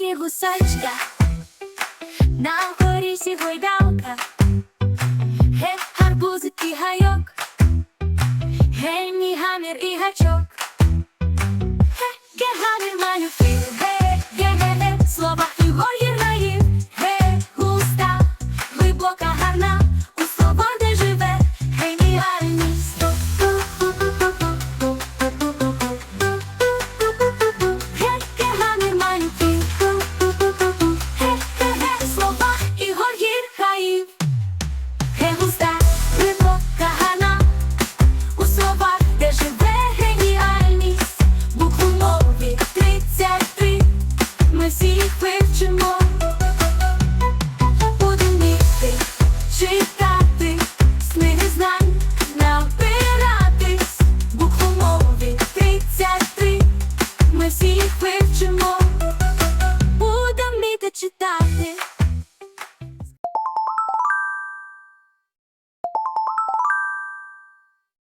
і гусачка, на горісі гойдалка, ге, гарбузик і